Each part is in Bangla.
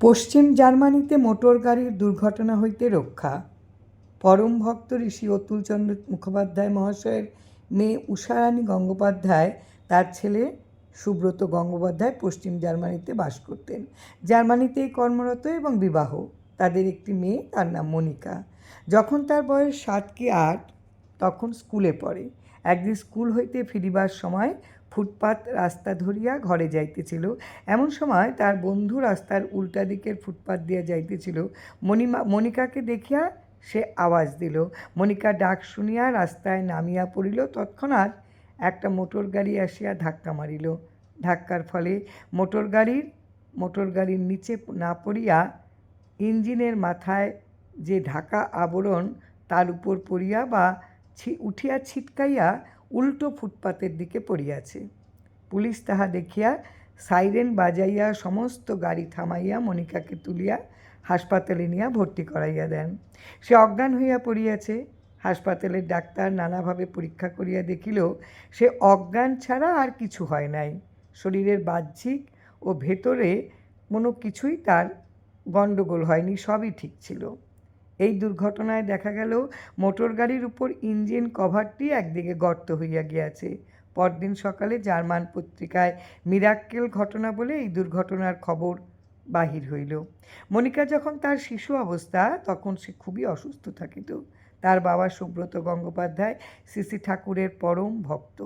পশ্চিম জার্মানিতে মোটর গাড়ির দুর্ঘটনা হইতে রক্ষা। পরম ভক্ত ঋষি অতুলচন্দ্র মুখোপাধ্যায় মহাশয়ের মেয়ে উষারানী গঙ্গোপাধ্যায় তার ছেলে সুব্রত গঙ্গোপাধ্যায় পশ্চিম জার্মানিতে বাস করতেন। জার্মানিতেই কর্মরত এবং বিবাহ। তাদের একটি মেয়ে, তার নাম মনিকা। যখন তার বয়স সাত কি আট, তখন স্কুলে পড়ে। একদিন স্কুল হইতে ফিরিবার সময় ফুটপাত রাস্তা ধরিয়া ঘরে যাইতেছিল। এমন সময় তার বন্ধু রাস্তার উল্টা দিকের ফুটপাত দিয়া যাইতেছিল। মণিমা মনিকাকে দেখিয়া সে আওয়াজ দিল। মনিকা ডাক শুনিয়া রাস্তায় নামিয়া পড়িল। তৎক্ষণাৎ একটা মোটর গাড়ি আসিয়া ধাক্কা মারিল। ধাক্কার ফলে মোটর গাড়ির মোটর গাড়ির নিচে না পড়িয়া ইঞ্জিনের মাথায় যে ঢাকা আবরণ তার উপর পড়িয়া বা উঠিয়া ছিটকাইয়া উল্টো ফুটপাতের দিকে পড়িয়াছে। পুলিশ তাহা দেখিয়া সাইরেন বাজাইয়া সমস্ত গাড়ি থামাইয়া মনিকাকে তুলিয়া হাসপাতালে নিয়া ভর্তি করাইয়া দেন। সে অজ্ঞান হইয়া পড়িয়াছে। হাসপাতালের ডাক্তার নানাভাবে পরীক্ষা করিয়া দেখিল সে অজ্ঞান ছাড়া আর কিছু হয় নাই। শরীরের বাহ্যিক ও ভেতরে কোনো কিছুই তার গণ্ডগোল হয়নি, সবই ঠিক ছিল। এই দুর্ঘটনায় দেখা গেল মোটর গাড়ির উপর ইঞ্জিন কভারটি একদিকে গর্ত হইয়া গিয়াছে। পরদিন সকালে জার্মান পত্রিকায় মিরাক্কেল ঘটনা বলে এই দুর্ঘটনার খবর বাহির হইল। মনিকা যখন তার শিশু অবস্থা, তখন সে খুবই অসুস্থ থাকিত। তার বাবা সুব্রত গঙ্গোপাধ্যায় শ্রী ঠাকুরের পরম ভক্ত।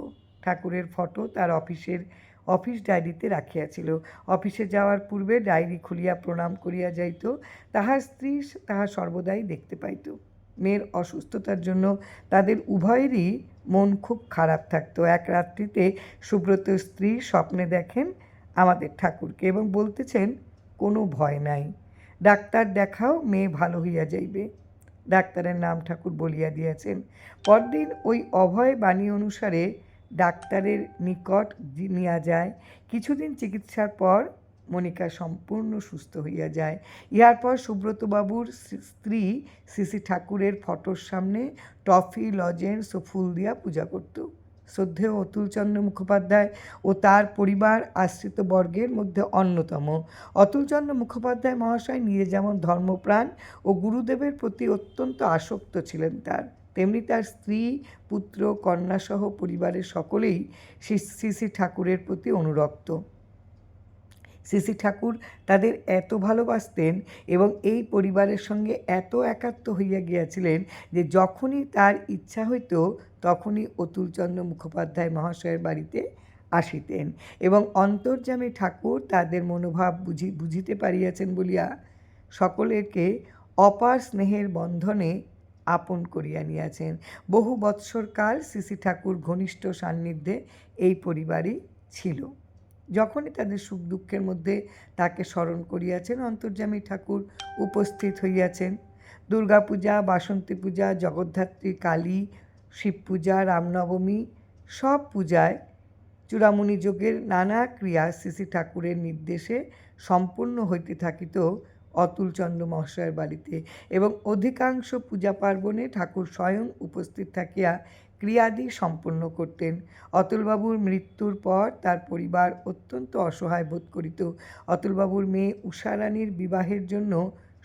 ঠাকুরের ফটো তার অফিসের অফিস ডায়েরিতে রাখিয়াছিল। অফিসে যাওয়ার পূর্বে ডায়েরি খুলিয়া প্রণাম করিয়া যাইত, তাহার স্ত্রী তাহা সর্বদাই দেখতে পাইত। মেয়ের অসুস্থতার জন্য তাদের উভয়েরই মন খুব খারাপ থাকতো। এক রাত্রিতে সুব্রত স্ত্রী স্বপ্নে দেখেন আমাদের ঠাকুরকে এবং বলতেছেন, কোনো ভয় নাই। ডাক্তার দেখাও, মেয়ে ভালো হইয়া যাইবে। ডাক্তারের নাম ঠাকুর বলিয়া দিয়াছেন। পরদিন ওই অভয় বাণী অনুসারে ডাক্তারের নিকট নিয়া যায়। কিছুদিন চিকিৎসার পর মনিকা সম্পূর্ণ সুস্থ হইয়া যায়। ইহার পর সুব্রতবাবুর স্ত্রী শ্রী ঠাকুরের ফটোর সামনে টফি, লজেন্স ও ফুল দিয়া পূজা করত। শ্রদ্ধেয় অতুলচন্দ্র মুখোপাধ্যায় ও তার পরিবার আশ্রিত বর্গের মধ্যে অন্যতম। অতুলচন্দ্র মুখোপাধ্যায় মহাশয় নিজে যেমন ধর্মপ্রাণ ও গুরুদেবের প্রতি অত্যন্ত আসক্ত ছিলেন তার। তেমনি তার স্ত্রী, পুত্র কন্যাসহ পরিবারের সকলেই শ্রী ঠাকুরের প্রতি অনুরক্ত। শ্রী ঠাকুর তাদের এত ভালোবাসতেন এবং এই পরিবারের সঙ্গে এত একাত্ম হইয়া গিয়াছিলেন যে যখনই তার ইচ্ছা হইত তখনই অতুলচন্দ্র মুখোপাধ্যায় মহাশয়ের বাড়িতে আসিতেন এবং অন্তর্যামী ঠাকুর তাদের মনোভাব বুঝি, বুঝিতে পারিয়াছেন বলিয়া সকলেরকে অপার স্নেহের বন্ধনে আপন করিয়া নিয়াছেন। বহু বৎসরকাল শ্রী ঠাকুর ঘনিষ্ঠ সান্নিধ্যে এই পরিবারই ছিল। যখনই তাদের সুখ দুঃখের মধ্যে তাকে স্মরণ করিয়াছেন, অন্তর্যামী ঠাকুর উপস্থিত হইয়াছেন। দুর্গাপূজা, বাসন্তী পূজা, জগদ্ধাত্রী, কালী, শিব পূজা, রামনবমী সব পূজায় চূড়ামণি যোগের নানা ক্রিয়া শ্রী ঠাকুরের নির্দেশে সম্পূর্ণ হইতে থাকিত অতুলচন্দ্র মহাশয়ের বাড়িতে এবং অধিকাংশ পূজা পার্বণে ঠাকুর স্বয়ং উপস্থিত থাকিয়া ক্রিয়াদি সম্পন্ন করতেন। অতুলবাবুর মৃত্যুর পর তার পরিবার অত্যন্ত অসহায় বোধ করিত। অতুলবাবুর মেয়ে উষারানীর বিবাহের জন্য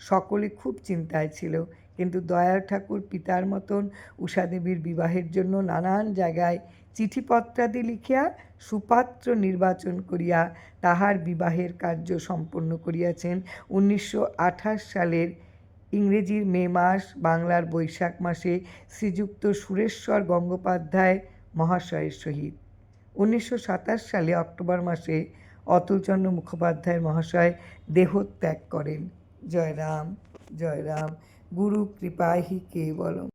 সকলে খুব চিন্তায় ছিল, কিন্তু দয়াল ঠাকুর পিতার মতন উষাদেবীর বিবাহের জন্য নানান জায়গায় চিঠিপত্রাদি লিখিয়া সুপাত্র নির্বাচন করিয়া তাহার বিবাহের কার্য সম্পন্ন করিয়াছেন। উনিশশো আঠাশ সালের ইংরেজির মে মাস, বাংলার বৈশাখ মাসে শ্রীযুক্ত সুরেশ্বর গঙ্গোপাধ্যায় মহাশয়ের সহিত। উনিশশো সাতাশ সালে অক্টোবর মাসে অতুলচন্দ্র মুখোপাধ্যায় মহাশয় দেহত্যাগ করেন। জয়রাম জয়রাম গুরু কৃপাহি কেবলম।